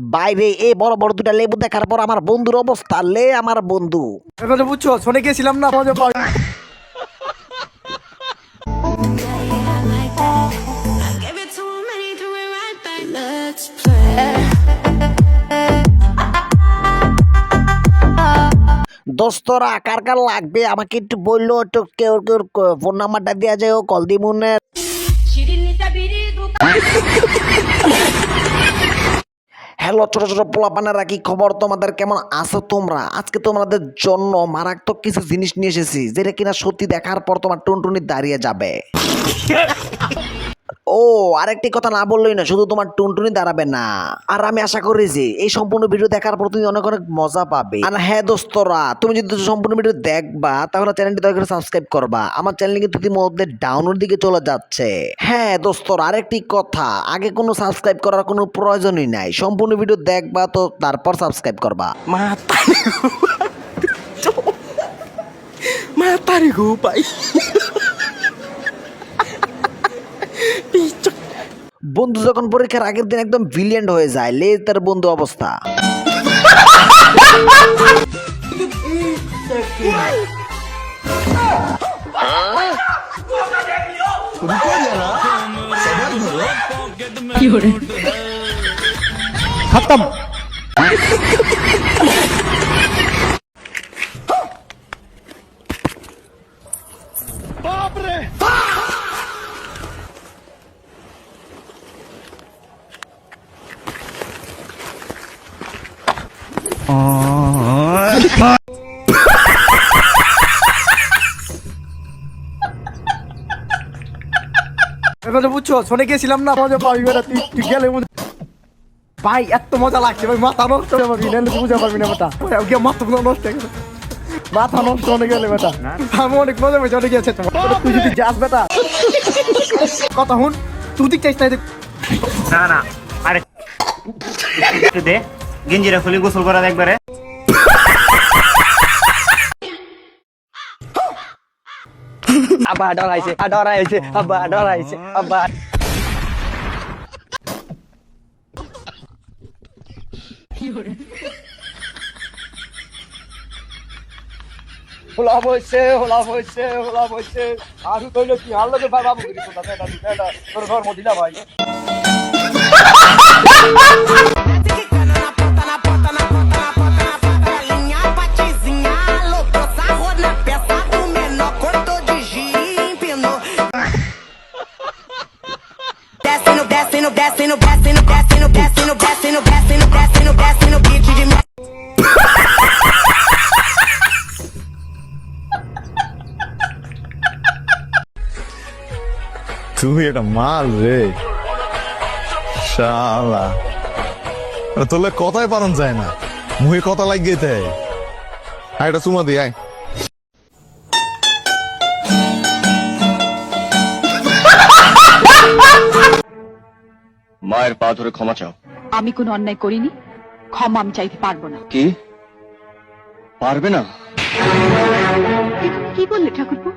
বাইরে এ বড় বড় দুটা লেবু দেখার পর আমার বন্ধুর অবস্থা লে আমার বন্ধু। এবারে বুঝছ শোনে গেছিলাম না. দোস্তরা কার কার লাগবে? আমাকে একটু বলল একটু কেউ কেউ ফোন নাম্বারটা দেওয়া যায় ও কল দিমুনে হ্যালো, ছোট ছোট পোলাপানের রাখি খবর তোমাদের? কেমন আছো তোমরা? আজকে তোমাদের জন্য মারাত্মক কিছু জিনিস নিয়ে এসেছি, যেটা কিনা সত্যি দেখার পর তোমার টুনটুনি দাঁড়িয়ে যাবে। ও, আরেকটি কথা না বললেই না শুধু তোমার টুনটুনি দাঁড়াবে না। আর আমি আশা করি যে এই সম্পূর্ণ ভিডিও দেখার পর তুমি অনেক অনেক মজা পাবে। আর হ্যাঁ দোস্তরা, তুমি যদি সম্পূর্ণ ভিডিও দেখবা, তাহলে চ্যানেলটি দয়া করে সাবস্ক্রাইব করবা। আমার চ্যানেল কিন্তু ইতিমধ্যে ডাউনের দিকে চলে যাচ্ছে। হ্যাঁ দোস্তরা, আরেকটি কথা, আগে কোনো সাবস্ক্রাইব করার কোনো প্রয়োজনই নাই। সম্পূর্ণ ভিডিও দেখবা তো তারপর সাবস্ক্রাইব করবা। Matari ko pa. বন্ধু যখন পরীক্ষার আগের দিন একদম ভিলিয়েন্ট হয়ে যায় লে তার বন্ধু অবস্থা। খতম। বুঝছ, শোনে গেছিলাম না মজা পাবি গেলে ভাই, এত মজা লাগছে, ভাই, মাথা নষ্ট হয়ে পারবি না বুঝতে পারবি না, বেটা। ওকে মাথা নষ্ট হয়ে গেছে। মাথা নষ্ট হয়ে গেলে, বেটা। আমি অনেক মজা পেয়েছি, অনেক গেছে তুই যদি যাস, বেটা। কথা হুন তুই দিক চাইছ না না, আরে দে। গেঞ্জিরা খুলি গোসল করার একবারে। আব্বা ডরাইছে ডরাইছে আব্বা ডরাইছে আব্বা। হোলাপ আর কইলো কি আর লোকে ভাই বাবু কিছু না তুই এটা মাল রে। শালা। তোলে কথাই পারন যায় না। মুহে কথা লাগিয়ে দেয় আয় এটা চুমা দি আয়। মায়ের পা ধরে ক্ষমা চাও। আমি কোনো অন্যায় করিনি ক্ষমা আমি চাইতে পারব না। কি? পারবে না? কি বললে ঠাকুরপো?